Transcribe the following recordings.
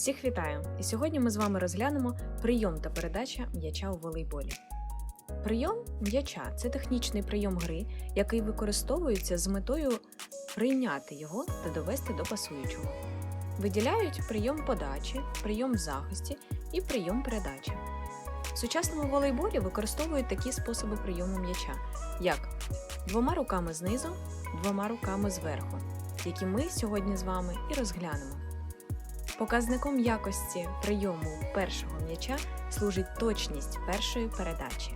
Всіх вітаю! І сьогодні ми з вами розглянемо прийом та передача м'яча у волейболі. Прийом м'яча це технічний прийом гри, який використовується з метою прийняти його та довести до пасуючого. Виділяють прийом подачі, прийом захисті і прийом передачі. В сучасному волейболі використовують такі способи прийому м'яча, як двома руками знизу, двома руками зверху, які ми сьогодні з вами і розглянемо. Показником якості прийому першого м'яча служить точність першої передачі.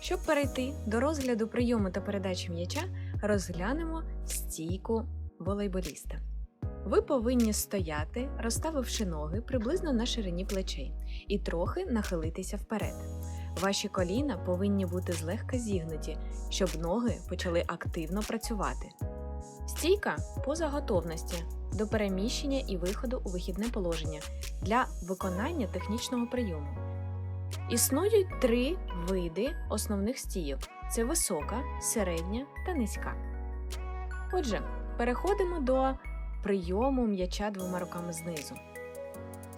Щоб перейти до розгляду прийому та передачі м'яча, розглянемо стійку волейболіста. Ви повинні стояти, розставивши ноги приблизно на ширині плечей, і трохи нахилитися вперед. Ваші коліна повинні бути злегка зігнуті, щоб ноги почали активно працювати. Стійка поза готовності до переміщення і виходу у вихідне положення для виконання технічного прийому. Існують три види основних стійок: це висока, середня та низька. Отже, переходимо до прийому м'яча двома руками знизу.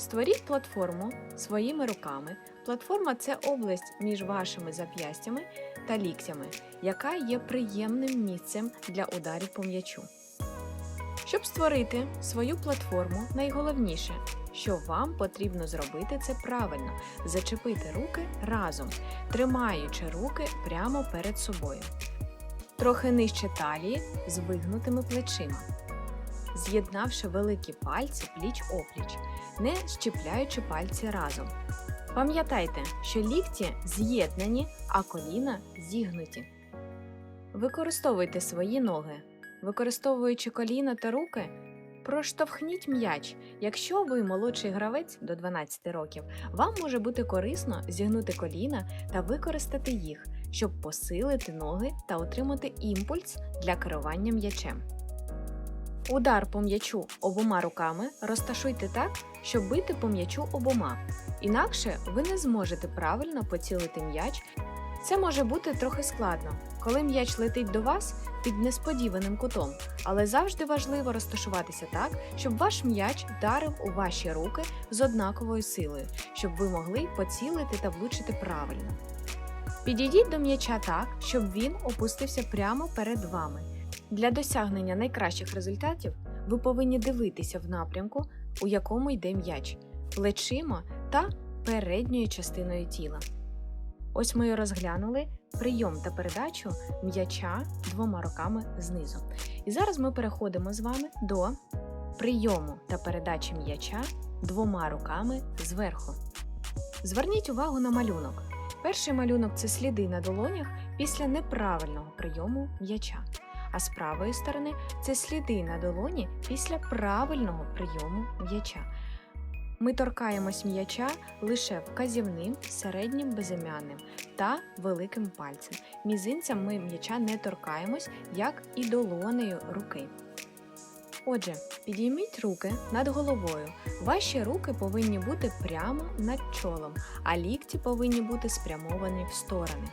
Створіть платформу своїми руками. Платформа це область між вашими зап'ястями та ліктями, яка є приємним місцем для ударів по м'ячу. Щоб створити свою платформу, найголовніше, що вам потрібно зробити це правильно зачепити руки разом, тримаючи руки прямо перед собою, трохи нижче талії з вигнутими плечима, з'єднавши великі пальці пліч опліч, не щіпляючи пальці разом. Пам'ятайте, що лікті з'єднані, а коліна зігнуті. Використовуйте свої ноги. Використовуючи коліна та руки, проштовхніть м'яч. Якщо ви молодший гравець до 12 років, вам може бути корисно зігнути коліна та використати їх, щоб посилити ноги та отримати імпульс для керування м'ячем. Удар по м'ячу обома руками розташуйте так, щоб бити по м'ячу обома. Інакше ви не зможете правильно поцілити м'яч. Це може бути трохи складно, коли м'яч летить до вас під несподіваним кутом, але завжди важливо розташуватися так, щоб ваш м'яч вдарив у ваші руки з однаковою силою, щоб ви могли поцілити та влучити правильно. Підійдіть до м'яча так, щоб він опустився прямо перед вами. Для досягнення найкращих результатів ви повинні дивитися в напрямку, у якому йде м'яч, плечима та передньою частиною тіла. Ось ми розглянули прийом та передачу м'яча двома руками знизу. І зараз ми переходимо з вами до прийому та передачі м'яча двома руками зверху. Зверніть увагу на малюнок. Перший малюнок це сліди на долонях після неправильного прийому м'яча. А з правої сторони це сліди на долоні після правильного прийому м'яча. Ми торкаємось м'яча лише вказівним, середнім безім'янним та великим пальцем. Мізинцем ми м'яча не торкаємось, як і долонею руки. Отже, підійміть руки над головою. Ваші руки повинні бути прямо над чолом, а лікті повинні бути спрямовані в сторони.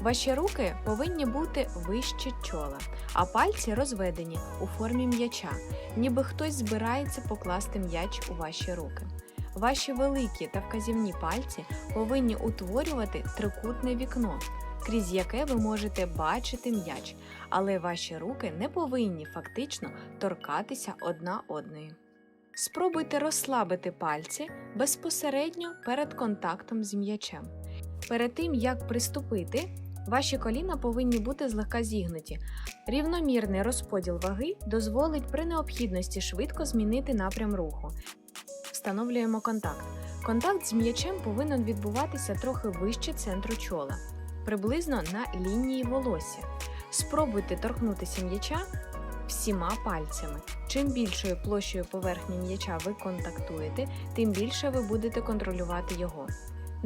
Ваші руки повинні бути вище чола, а пальці розведені у формі м'яча, ніби хтось збирається покласти м'яч у ваші руки. Ваші великі та вказівні пальці повинні утворювати трикутне вікно, крізь яке ви можете бачити м'яч, але ваші руки не повинні фактично торкатися одна одної. Спробуйте розслабити пальці безпосередньо перед контактом з м'ячем. Перед тим як приступити, Ваші коліна повинні бути злегка зігнуті. Рівномірний розподіл ваги дозволить при необхідності швидко змінити напрям руху. Встановлюємо контакт. Контакт з м'ячем повинен відбуватися трохи вище центру чола, приблизно на лінії волосся. Спробуйте торкнутися м'яча всіма пальцями. Чим більшою площею поверхні м'яча ви контактуєте, тим більше ви будете контролювати його.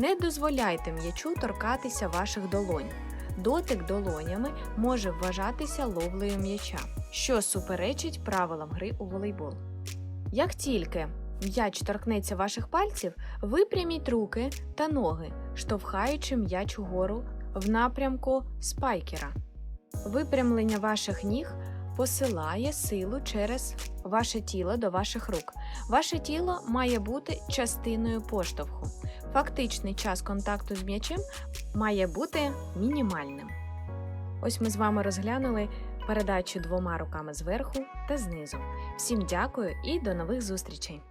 Не дозволяйте м'ячу торкатися ваших долонь. Дотик долонями може вважатися ловлею м'яча, що суперечить правилам гри у волейбол. Як тільки м'яч торкнеться ваших пальців, випряміть руки та ноги, штовхаючи м'яч угору в напрямку спайкера. Випрямлення ваших ніг посилає силу через ваше тіло до ваших рук. Ваше тіло має бути частиною поштовху. Фактичний час контакту з м'ячем має бути мінімальним. Ось ми з вами розглянули передачу двома руками зверху та знизу. Всім дякую і до нових зустрічей!